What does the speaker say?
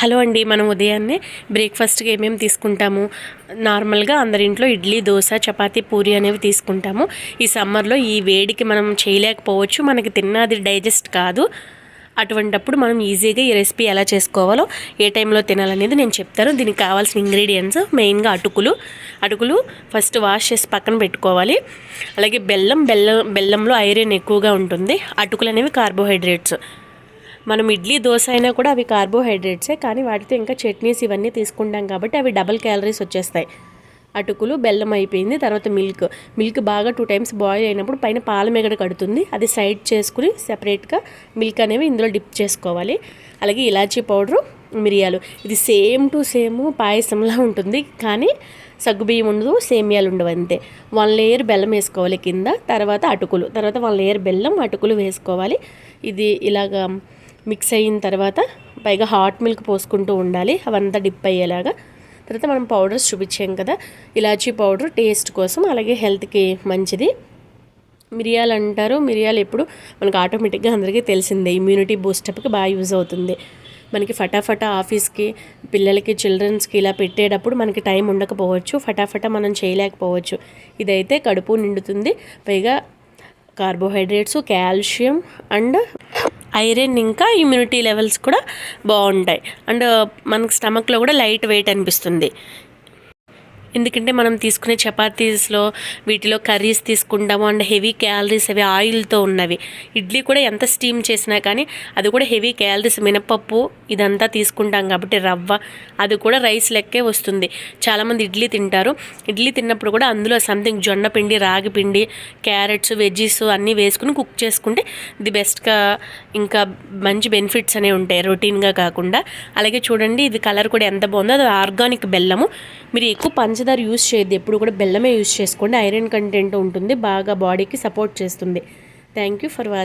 Hello అండి మనం ఉదయాన్నే బ్రేక్ఫాస్ట్కి ఏమేమి తీసుకుంటాము? నార్మల్గా అందరి ఇంట్లో ఇడ్లీ దోశ చపాతీ పూరి అనేవి తీసుకుంటాము. ఈ సమ్మర్లో ఈ వేడికి మనం చేయలేకపోవచ్చు. మనకి తిన్నది డైజెస్ట్ కాదు. అటువంటప్పుడు మనం ఈజీగా ఈ రెసిపీ ఎలా చేసుకోవాలో ఏ టైంలో తినాలనేది నేను చెప్తాను. దీనికి కావాల్సిన ఇంగ్రీడియంట్స్ మెయిన్గా అటుకులు. అటుకులు ఫస్ట్ వాష్ చేసి పక్కన పెట్టుకోవాలి. అలాగే బెల్లం బెల్లం బెల్లంలో ఐరన్ ఎక్కువగా ఉంటుంది. అటుకులు అనేవి కార్బోహైడ్రేట్స్. మనం ఇడ్లీ దోశ అయినా కూడా అవి కార్బోహైడ్రేట్సే కానీ వాటితో ఇంకా చట్నీస్ ఇవన్నీ తీసుకుంటాం కాబట్టి అవి డబల్ క్యాలరీస్ వచ్చేస్తాయి. అటుకులు బెల్లం అయిపోయింది తర్వాత మిల్క్. మిల్క్ బాగా టూ టైమ్స్ బాయిల్ అయినప్పుడు పైన పాల మెగడ కడుతుంది. అది సైడ్ చేసుకుని సెపరేట్గా మిల్క్ అనేవి ఇందులో డిప్ చేసుకోవాలి. అలాగే ఇలాచీ పౌడరు మిరియాలు. ఇది సేమ్ టు సేమ్ పాయసంలా ఉంటుంది కానీ సగ్గుబియ్యం ఉండదు సేమియాలు ఉండవు అంతే. వన్ లేయర్ బెల్లం వేసుకోవాలి కింద తర్వాత అటుకులు. తర్వాత వన్ లేయర్ బెల్లం అటుకులు వేసుకోవాలి. ఇది ఇలాగా మిక్స్ అయిన తర్వాత పైగా హాట్ మిల్క్ పోసుకుంటూ ఉండాలి. అవంతా డిప్ అయ్యేలాగా. తర్వాత మనం పౌడర్స్ చూపించాం కదా ఇలాచీ పౌడర్ టేస్ట్ కోసం అలాగే హెల్త్కి మంచిది. మిరియాలు అంటారు. మిరియాలు ఎప్పుడు మనకు ఆటోమేటిక్గా అందరికీ తెలిసిందే ఇమ్యూనిటీ బూస్టప్కి బాగా యూజ్ అవుతుంది. మనకి ఫటాఫటా ఆఫీస్కి పిల్లలకి చిల్డ్రన్స్కి ఇలా పెట్టేటప్పుడు మనకి టైం ఉండకపోవచ్చు ఫటాఫటా మనం చేయలేకపోవచ్చు. ఇదైతే కడుపు నిండుతుంది. పైగా కార్బోహైడ్రేట్స్ కాల్షియం అండ్ ఐరన్ ఇంకా ఇమ్యూనిటీ లెవెల్స్ కూడా బాగుంటాయి. అండ్ మనకు స్టమక్లో కూడా లైట్ వెయిట్ అనిపిస్తుంది. ఎందుకంటే మనం తీసుకునే చపాతీస్లో వీటిలో కర్రీస్ తీసుకుంటాము అండ్ హెవీ క్యాలరీస్ అవి ఆయిల్తో ఉన్నవి. ఇడ్లీ కూడా ఎంత స్టీమ్ చేసినా కానీ అది కూడా హెవీ క్యాలరీస్ మినపప్పు ఇదంతా తీసుకుంటాం కాబట్టి రవ్వ అది కూడా రైస్ లెక్కే వస్తుంది. చాలామంది ఇడ్లీ తింటారు. ఇడ్లీ తిన్నప్పుడు కూడా అందులో సంథింగ్ జొన్న పిండి రాగి పిండి క్యారెట్స్ వెజ్జీస్ అన్నీ వేసుకుని కుక్ చేసుకుంటే ది బెస్ట్గా ఇంకా మంచి బెనిఫిట్స్ అనేవి ఉంటాయి రొటీన్గా కాకుండా. అలాగే చూడండి ఇది కలర్ కూడా ఎంత బాగుందో. అది ఆర్గానిక్ బెల్లము. మీరు ఎక్కువ పంచ పంచదార యూస్ చేయొద్దు. ఎప్పుడు కూడా బెల్లమే యూస్ చేసుకోండి. ఐరన్ కంటెంట్ ఉంటుంది. బాగా బాడీకి సపోర్ట్ చేస్తుంది. Thank you for watching